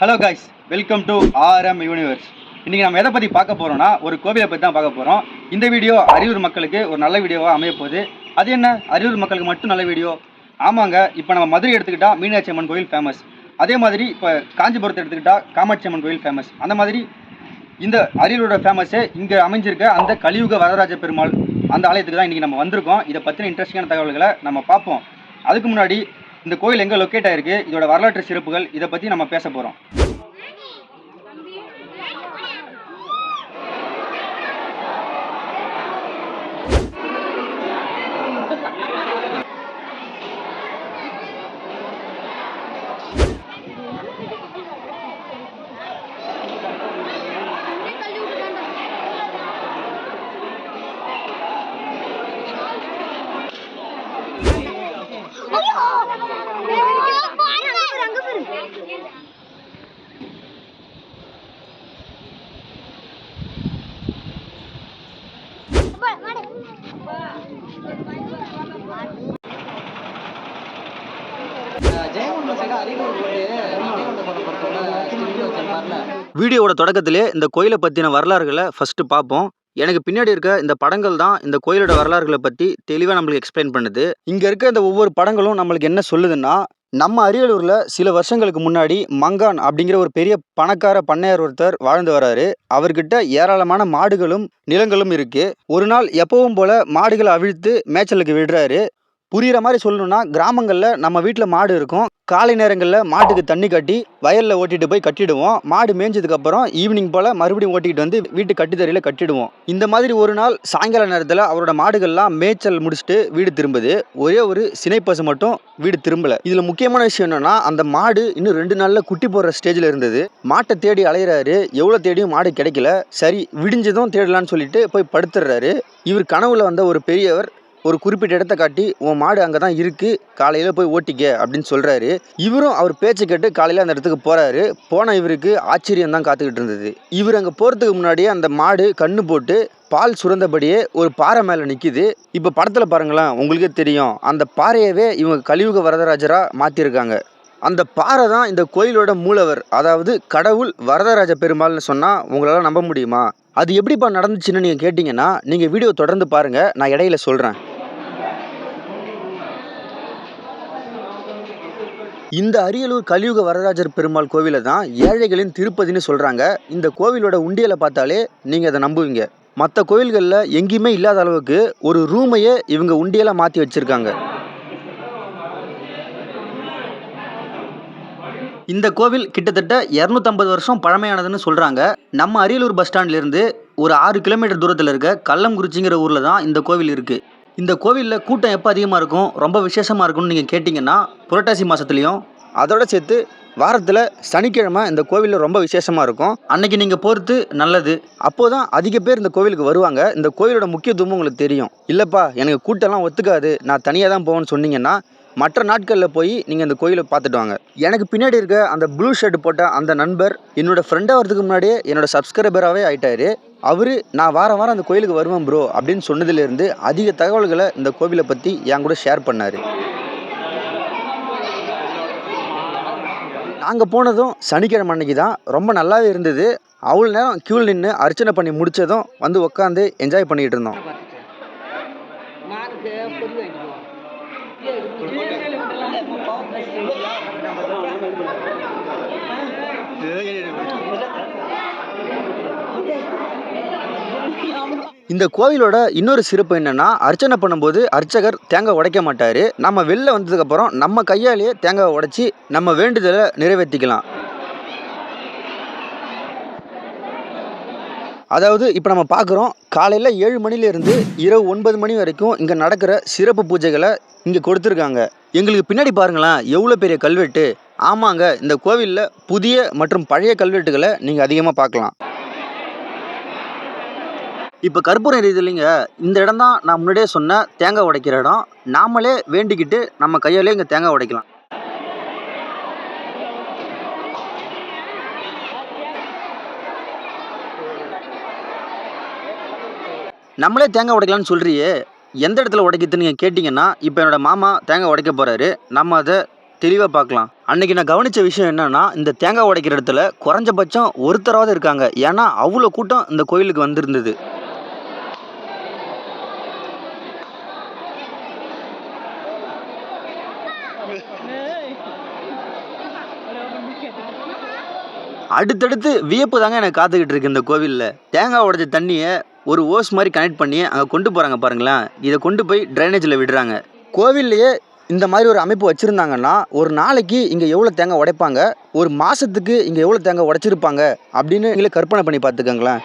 Hello guys welcome to RM Universe இன்றைக்கி நம்ம எதை பற்றி பார்க்க போகிறோம்னா ஒரு கோவிலை பற்றி தான் பார்க்க போகிறோம் இந்த வீடியோ அரியூர் மக்களுக்கு ஒரு நல்ல வீடியோவாக அமைய போகுது. அது என்ன? அரியூர் மக்களுக்கு மட்டும் நல்ல வீடியோ? ஆமாங்க. இப்போ நம்ம மதுரை எடுத்துக்கிட்டால் மீனாட்சி அம்மன் கோயில் ஃபேமஸ் அதே மாதிரி இப்போ காஞ்சிபுரத்தை எடுத்துக்கிட்டால் காமாட்சி அம்மன் கோயில் ஃபேமஸ் அந்த மாதிரி இந்த அரியலூரோட ஃபேமஸே இங்கே அமைஞ்சிருக்க அந்த கலியுக வரதராஜ பெருமாள் அந்த ஆலயத்துக்கு தான் இன்றைக்கி நம்ம வந்திருக்கோம். இதை பற்றின இன்ட்ரெஸ்டிங்கான தகவல்களை நம்ம பார்ப்போம். அதுக்கு முன்னாடி இந்த கோயில் எங்கே லொக்கேட் ஆயிருக்கு? இதோட வரலாற்று சிறப்புகள் இதை பற்றி நம்ம பேச போகிறோம் வீடியோவோட தொடக்கத்திலே இந்த கோயிலை பற்றின வரலாறுகளை ஃபஸ்ட்டு பார்ப்போம். எனக்கு பின்னாடி இருக்க இந்த படங்கள் தான் இந்த கோயிலோட வரலாறுகளை பற்றி தெளிவாக நம்மளுக்கு எக்ஸ்பிளைன் பண்ணுது. இங்கே இருக்க இந்த ஒவ்வொரு படங்களும் நம்மளுக்கு என்ன சொல்லுதுன்னா நம்ம அரியலூரில் சில வருஷங்களுக்கு முன்னாடி மங்கான் அப்படிங்கிற ஒரு பெரிய பணக்கார பண்ணையார் ஒருத்தர் வாழ்ந்து வராரு. அவர்கிட்ட ஏராளமான மாடுகளும் நிலங்களும் இருக்குது ஒரு நாள் எப்பவும் போல் மாடுகளை அவிழ்த்து மேய்ச்சலுக்கு விடுறாரு. புரியுற மாதிரி சொல்லணும்னா கிராமங்களில் நம்ம வீட்டில் மாடு இருக்கும். காலை நேரங்களில் மாட்டுக்கு தண்ணி கட்டி வயலில் ஓட்டிட்டு போய் கட்டிடுவோம். மாடு மேய்ஞ்சதுக்கப்புறம் ஈவினிங் போல் மறுபடியும் ஓட்டிகிட்டு வந்து வீட்டு கட்டித்தறியில் கட்டிடுவோம். இந்த மாதிரி ஒரு நாள் சாயங்கால நேரத்தில் அவரோட மாடுகள்லாம் மேய்ச்சல் முடிச்சுட்டு வீடு திரும்புது. ஒரே ஒரு சினைப்பசு மட்டும் வீடு திரும்பல. இதில் முக்கியமான விஷயம் என்னென்னா அந்த மாடு இன்னும் ரெண்டு நாளில் குட்டி போடுற ஸ்டேஜில் இருந்தது. மாட்டை தேடி அலையிறாரு. எவ்வளோ தேடியும் மாடு கிடைக்கல. சரி விடிஞ்சதும் தேடலான்னு சொல்லிட்டு போய் படுத்துடுறாரு இவர் கனவுல வந்த ஒரு பெரியவர் ஒரு குறிப்பிட்ட இடத்த காட்டி உன் மாடு அங்கே தான் இருக்குது காலையில் போய் ஓட்டிக்க அப்படின்னு சொல்கிறாரு இவரும் அவர் பேச்சை கேட்டு காலையில் அந்த இடத்துக்கு போகிறாரு போன இவருக்கு ஆச்சரியம் தான் காத்துக்கிட்டு இருந்தது. இவர் அங்கே போகிறதுக்கு முன்னாடியே அந்த மாடு கண்ணு போட்டு பால் சுரந்தபடியே ஒரு பாறை மேலே நிற்கிது இப்போ படத்தில் பாருங்களேன் உங்களுக்கே தெரியும். அந்த பாறையவே இவங்க கலியுக வரதராஜராக மாற்றிருக்காங்க அந்த பாறை தான் இந்த கோயிலோட மூலவர். அதாவது கடவுள் வரதராஜ பெருமாள்னு சொன்னால் உங்களால் நம்ப முடியுமா? அது எப்படிப்பா நடந்துச்சுன்னு நீங்கள் கேட்டிங்கன்னா நீங்கள் வீடியோ தொடர்ந்து பாருங்கள் நான் இடையில சொல்கிறேன் இந்த அரியலூர் கலியுக வரராஜர் பெருமாள் கோவிலை தான் ஏழைகளின் திருப்பதின்னு சொல்கிறாங்க இந்த கோவிலோட உண்டியலை பார்த்தாலே நீங்கள் அதை நம்புவீங்க. மற்ற கோவில்களில் எங்கேயுமே இல்லாத அளவுக்கு ஒரு ரூமையே இவங்க உண்டியலாக மாற்றி வச்சுருக்காங்க. இந்த கோவில் கிட்டத்தட்ட இரநூத்தம்பது வருஷம் பழமையானதுன்னு சொல்கிறாங்க நம்ம அரியலூர் பஸ் ஸ்டாண்ட்லேருந்து ஒரு ஆறு கிலோமீட்டர் தூரத்தில் இருக்க கள்ளங்குறிச்சிங்கிற ஊரில் தான் இந்த கோவில் இருக்குது இந்த கோவிலில் கூட்டம் எப்போ அதிகமாக இருக்கும்? ரொம்ப விசேஷமாக இருக்கும்னு நீங்கள் கேட்டிங்கன்னா புரட்டாசி மாதத்துலேயும் அதோட சேர்த்து வாரத்தில் சனிக்கிழமை இந்த கோவிலில் ரொம்ப விசேஷமாக இருக்கும். அன்னைக்கு நீங்கள் போகிறது நல்லது. அப்போ தான் அதிக பேர் இந்த கோவிலுக்கு வருவாங்க. இந்த கோவிலோட முக்கியத்துவம் உங்களுக்கு தெரியும். இல்லைப்பா எனக்கு கூட்டம்லாம் ஒத்துக்காது. நான் தனியாக தான் போவேன்னு சொன்னீங்கன்னா மற்ற நாட்களில் போய் நீங்கள் இந்த கோயிலை பார்த்துட்டு வாங்க. எனக்கு பின்னாடி இருக்க அந்த ப்ளூ ஷர்ட் போட்ட அந்த நண்பர் என்னோடய ஃப்ரெண்டாக வரதுக்கு முன்னாடியே என்னோடய சப்ஸ்கிரைபராகவே ஆயிட்டாரு. அவர் நான் வாரம் வாரம் அந்த கோயிலுக்கு வருவேன் ப்ரோ அப்படின்னு சொன்னதுலேருந்து அதிக தகவல்களை இந்த கோவிலை பற்றி என் கூட ஷேர் பண்ணார். நாங்கள் போனதும் சனிக்கிழமை அன்னைக்கு தான். ரொம்ப நல்லாவே இருந்தது. அவ்வளோ நேரம் க்யூவில் நின்று அர்ச்சனை பண்ணி முடித்ததும் வந்து உட்காந்து என்ஜாய் பண்ணிகிட்டு இருந்தோம். மானுக்கு பொறி வாங்கிட்டு இந்த கோவிலோட இன்னொரு சிறப்பு என்னென்னா அர்ச்சனை பண்ணும்போது அர்ச்சகர் தேங்காய் உடைக்க மாட்டார். நம்ம வெளில வந்ததுக்கப்புறம் நம்ம கையாலேயே தேங்காய் உடைச்சி நம்ம வேண்டுதலை நிறைவேற்றிக்கலாம் அதாவது இப்போ நம்ம பார்க்குறோம் காலையில் ஏழு மணிலேருந்து இரவு ஒன்பது மணி வரைக்கும் இங்கே நடக்கிற சிறப்பு பூஜைகளை இங்கே கொடுத்துருக்காங்க. எங்களுக்கு பின்னாடி பாருங்களேன் எவ்வளோ பெரிய கல்வெட்டு. ஆமாங்க இந்த கோவிலில் புதிய மற்றும் பழைய கல்வெட்டுகளை நீங்கள் அதிகமாக பார்க்கலாம். இப்போ கற்பூரம் எரியுது இல்லைங்க. இந்த இடம் தான் நான் முன்னாடியே சொன்ன தேங்காய் உடைக்கிற இடம். நாமளே வேண்டிக்கிட்டு நம்ம கையாலே இங்கே தேங்காய் உடைக்கலாம். நம்மளே தேங்காய் உடைக்கலாம்னு சொல்கிறியே எந்த இடத்துல உடைக்கிறதுன்னு நீங்கள் கேட்டிங்கன்னா இப்போ என்னோடய மாமா தேங்காய் உடைக்க போகிறாரு நம்ம அதை தெளிவாக பார்க்கலாம். அன்றைக்கி நான் கவனித்த விஷயம் என்னன்னா இந்த தேங்காய் உடைக்கிற இடத்துல குறைஞ்சபட்சம் ஒருத்தராவது இருக்காங்க. ஏன்னா அவ்வளோ கூட்டம் இந்த கோயிலுக்கு வந்திருந்தது. அடுத்தடுத்து வியப்பு தாங்க எனக்கு காத்துக்கிட்டு இருக்கு இந்த கோவிலில். தேங்காய் உடைச்ச தண்ணியை ஒரு ஓஸ் மாதிரி கனெக்ட் பண்ணி அங்கே கொண்டு போகிறாங்க பாருங்களேன். இதை கொண்டு போய் ட்ரைனேஜில் விடுறாங்க. கோவில்லையே இந்த மாதிரி ஒரு அமைப்பு வச்சுருந்தாங்கன்னா ஒரு நாளைக்கு இங்கே எவ்வளோ தேங்காய் உடைப்பாங்க? ஒரு மாதத்துக்கு இங்கே எவ்வளோ தேங்காய் உடைச்சிருப்பாங்க? அப்படின்னு நீங்களே கற்பனை பண்ணி பார்த்துக்கங்களேன்.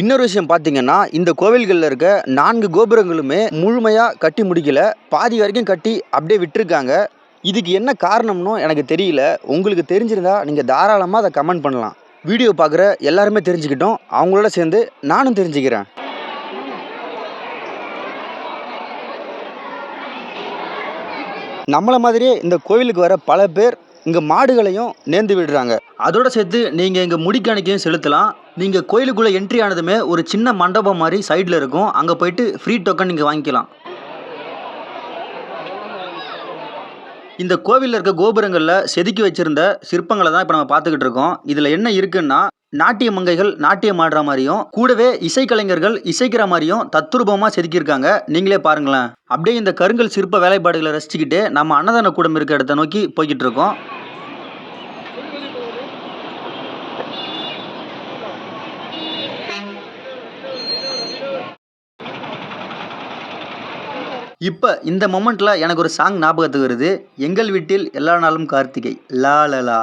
இன்னொரு விஷயம் பார்த்தீங்கன்னா இந்த கோவில்களில் இருக்க நான்கு கோபுரங்களுமே முழுமையாக கட்டி முடிக்கல. பாதி வரைக்கும் கட்டி அப்படியே விட்டுருக்காங்க. இதுக்கு என்ன காரணம்னு எனக்கு தெரியல. உங்களுக்கு தெரிஞ்சிருந்தா நீங்கள் தாராளமாக அதை கமெண்ட் பண்ணலாம். வீடியோ பார்க்குற எல்லாருமே தெரிஞ்சுக்கிட்டோம். அவங்களோட சேர்ந்து நானும் தெரிஞ்சுக்கிறேன். நம்மளை மாதிரியே இந்த கோவிலுக்கு வர பல பேர் இங்கே மாடுகளையும் நேர்ந்து விடுறாங்க. அதோட சேர்த்து நீங்கள் இங்கே முடிக்கணிக்கையும் செலுத்தலாம். நீங்கள் கோயிலுக்குள்ளே என்ட்ரி ஆனதுமே ஒரு சின்ன மண்டபம் மாதிரி சைடில் இருக்கும். அங்கே போயிட்டு ஃப்ரீ டோக்கன் நீங்கள் வாங்கிக்கலாம். இந்த கோவிலில் இருக்க கோபுரங்களில் செதுக்கி வச்சுருந்த சிற்பங்களை தான் இப்போ நம்ம பார்த்துக்கிட்டு இருக்கோம். இதில் என்ன இருக்குன்னா நாட்டிய மங்கைகள் நாட்டியம் ஆடுற மாதிரியும் கூடவே இசைக்கலைஞர்கள் இசைக்கிற மாதிரியும் தத்ரூபமாக செதுக்கியிருக்காங்க. நீங்களே பாருங்களேன். அப்படியே இந்த கருங்கல் சிற்ப வேலைப்பாடுகளை ரசிச்சுக்கிட்டு நம்ம அன்னதான கூடம் இருக்க இடத்த நோக்கி போய்கிட்டு இருக்கோம் இப்போ இந்த மொமெண்ட்டில் எனக்கு ஒரு சாங் ஞாபகத்துக்கு வருது. எங்கள் வீட்டில் எல்லா நாளும் கார்த்திகை. லா லலா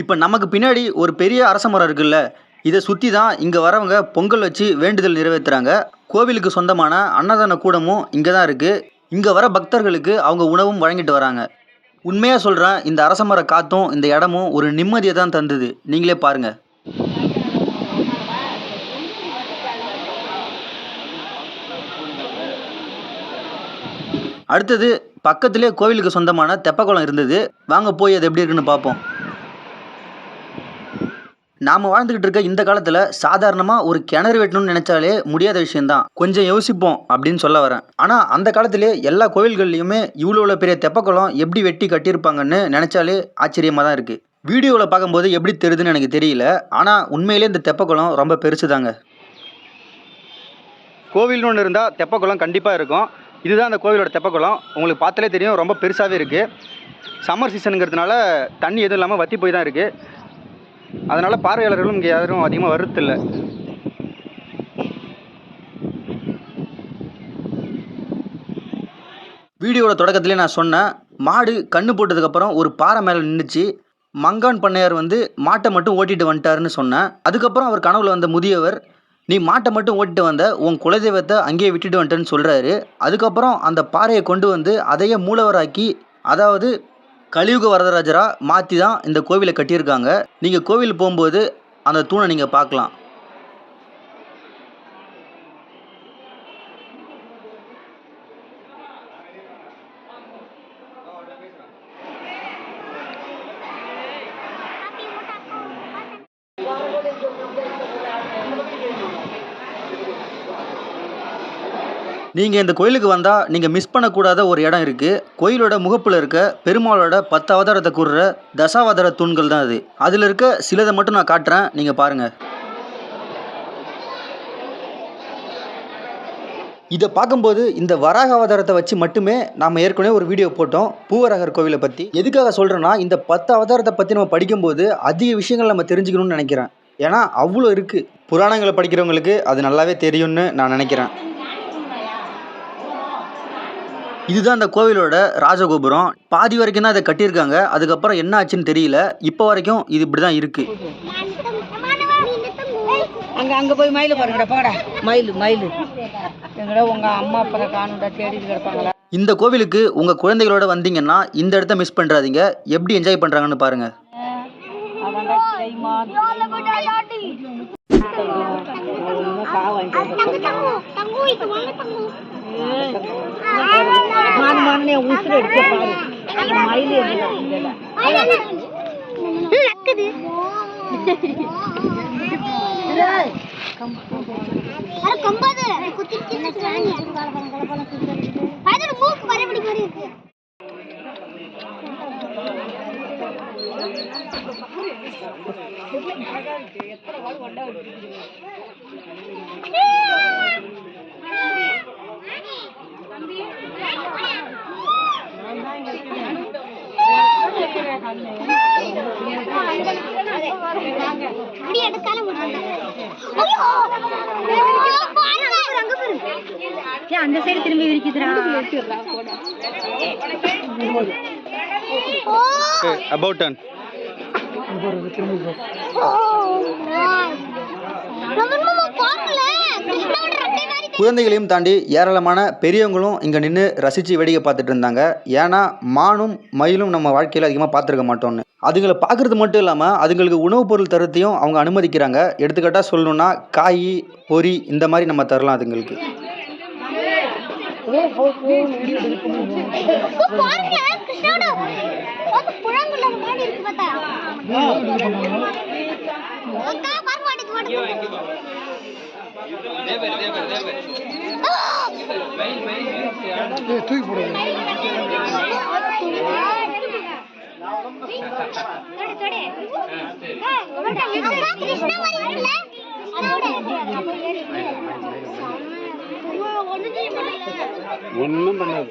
இப்போ நமக்கு பின்னாடி ஒரு பெரிய அரச மரம் இருக்குல்ல இதை சுற்றி தான் இங்கே வரவங்க பொங்கல் வச்சு வேண்டுதல் நிறைவேற்றுறாங்க கோவிலுக்கு சொந்தமான அன்னதான கூடமும் இங்கே தான் இருக்குது இங்கே வர பக்தர்களுக்கு அவங்க உணவும் வழங்கிட்டு வராங்க. உண்மையாக சொல்கிறேன் இந்த அரச மர காற்றும் இந்த இடமும் ஒரு நிம்மதியை தான் தந்தது. நீங்களே பாருங்கள் அடுத்தது பக்கத்திலே கோவிலுக்கு சொந்தமான தெப்பக்குளம் இருந்தது. வாங்க போய் அது எப்படி இருக்குன்னு பார்ப்போம். நாம் வாழ்ந்துக்கிட்டு இருக்க இந்த காலத்தில் சாதாரணமாக ஒரு கிணறு வெட்டணும்னு நினச்சாலே முடியாத விஷயம்தான். கொஞ்சம் யோசிப்போம் அப்படின்னு சொல்ல வரேன். ஆனால் அந்த காலத்திலே எல்லா கோவில்கள்லையுமே இவ்வளோ இவ்வளோ பெரிய தெப்பக்குளம் எப்படி வெட்டி கட்டியிருப்பாங்கன்னு நினச்சாலே ஆச்சரியமாக தான் இருக்குது வீடியோவில் பார்க்கும்போது எப்படி தெரியுதுன்னு எனக்கு தெரியல. ஆனால் உண்மையிலே இந்த தெப்பக்குளம் ரொம்ப பெருசு தாங்க கோவில்னு ஒன்று இருந்தால் தெப்பக்குளம் கண்டிப்பாக இருக்கும். இதுதான் அந்த கோவிலோட தெப்பக்குளம். உங்களுக்கு பார்த்தாலே தெரியும் ரொம்ப பெருசாகவே இருக்குது சம்மர் சீசனுங்கிறதுனால தண்ணி எதுவும் இல்லாமல் வற்றி போய் தான் இருக்குது அதனால் பார்வையாளர்களும் இங்கே யாரும் அதிகமாக வருத்தில்லை வீடியோவோட தொடக்கத்திலே நான் சொன்னேன் மாடு கண்ணு போட்டதுக்கப்புறம் ஒரு பாறை மேலே நின்றுச்சு மங்கான் பண்ணையார் வந்து மாட்டை மட்டும் ஓட்டிட்டு வந்துட்டாருன்னு சொன்னேன். அதுக்கப்புறம் அவர் கனவுல வந்த முதியவர் நீ மாட்டை மட்டும் ஓட்டிட்டு வந்த உன் குலதெய்வத்தை அங்கேயே விட்டுட்டு வந்துட்டேன்னு சொல்கிறாரு அதுக்கப்புறம் அந்த பாறையை கொண்டு வந்து அதையே மூலவராக்கி அதாவது கலியுக வரதராஜராக மாற்றி தான் இந்த கோவிலை கட்டியிருக்காங்க. நீங்கள் கோவில் போகும்போது அந்த தூணை நீங்கள் பார்க்கலாம். நீங்கள் இந்த கோயிலுக்கு வந்தால் நீங்கள் மிஸ் பண்ணக்கூடாத ஒரு இடம் இருக்குது கோயிலோட முகப்பில் இருக்க பெருமாளோட பத்து அவதாரத்தை கூறுற தசாவதார தூண்கள் தான் அது. அதில் இருக்க சிலதை மட்டும் நான் காட்டுறேன். நீங்கள் பாருங்கள் இதை பார்க்கும்போது இந்த வராக அவதாரத்தை வச்சு மட்டுமே நாம் ஏற்கனவே ஒரு வீடியோ போட்டோம். பூவரகர் கோவிலை பற்றி எதுக்காக சொல்கிறேன்னா இந்த பத்து அவதாரத்தை பற்றி நம்ம படிக்கும்போது அதிக விஷயங்கள் நம்ம தெரிஞ்சுக்கணும்னு நினைக்கிறேன். ஏன்னா அவ்வளோ இருக்குது புராணங்களை படிக்கிறவங்களுக்கு அது நல்லாவே தெரியும்னு நான் நினைக்கிறேன். இதுதான் அந்த கோவிலோட ராஜகோபுரம். பாதி வரைக்கும் தான் இதை கட்டியிருக்காங்க. அதுக்கப்புறம் என்ன ஆச்சுன்னு தெரியல. இப்போ வரைக்கும் இது இப்படி தான் இருக்குது அங்க அங்க போய் மயில பாருங்கடா போடா மயில் மயில். எங்கடா உங்க அம்மா அப்பா காணுடா தேடிட்டு கிடப்பாங்களா? இந்த கோவிலுக்கு உங்கள் குழந்தைகளோட வந்தீங்கன்னா இந்த இடத்த மிஸ் பண்ணுறாதீங்க எப்படி என்ஜாய் பண்ணுறாங்கன்னு பாருங்கள் அதான்டா கைமா கா வாங்கிட்டு மான் மான் உசுறு அடிக்க பாரு மயில் இருக்குல்ல, இங்கெல்லாம். அட கம்பாது குத்திட்டு அதோட மூக்கு மறுபடி மாதிரி இருக்கு முடி எடுத்தாலும் முடியல. பாருங்க. அங்க பாருங்க. அந்த சைடு திரும்பி விரிக்குதுடா அபவுட் பாருங்களே கிருஷ்ணாவோட ரெட்டை மாதிரி குழந்தைகளையும் தாண்டி ஏராளமான பெரியவங்களும் இங்கே நின்று ரசித்து வேடிக்கை பார்த்துட்டு இருந்தாங்க. ஏன்னா மானும் மயிலும் நம்ம வாழ்க்கையில் அதிகமாக பார்த்துருக்க மாட்டோம்னு. அதுங்களை பார்க்குறது மட்டும் இல்லாமல் அதுங்களுக்கு உணவுப் பொருள் தரத்தையும் அவங்க அனுமதிக்கிறாங்க. எடுத்துக்காட்டாக சொல்லணும்னா காய் பொரி இந்த மாதிரி நம்ம தரலாம் அதுங்களுக்கு. பாருங்க தூக்கி போடுங்க பண்ணாது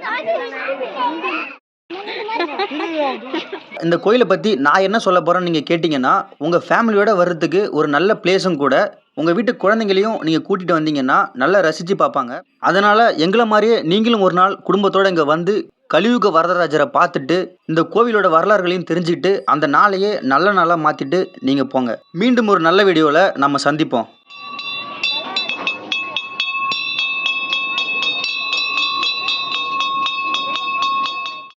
இந்த கோயிலை பற்றி நான் என்ன சொல்ல போகிறேன்னு நீங்கள் கேட்டிங்கன்னா உங்கள் ஃபேமிலியோட வர்றதுக்கு ஒரு நல்ல பிளேஸும் கூட உங்கள் வீட்டு குழந்தைங்களையும் நீங்கள் கூட்டிகிட்டு வந்தீங்கன்னா நல்லா ரசித்து பார்ப்பாங்க. அதனால் எங்களை மாதிரியே நீங்களும் ஒரு நாள் குடும்பத்தோடு இங்கே வந்து கலியுக வரதராஜரை பார்த்துட்டு இந்த கோவிலோட வரலாறுகளையும் தெரிஞ்சுக்கிட்டு அந்த நாளையே நல்ல நாளாக மாற்றிட்டு நீங்கள் போங்க. மீண்டும் ஒரு நல்ல வீடியோவில் நம்ம சந்திப்போம்.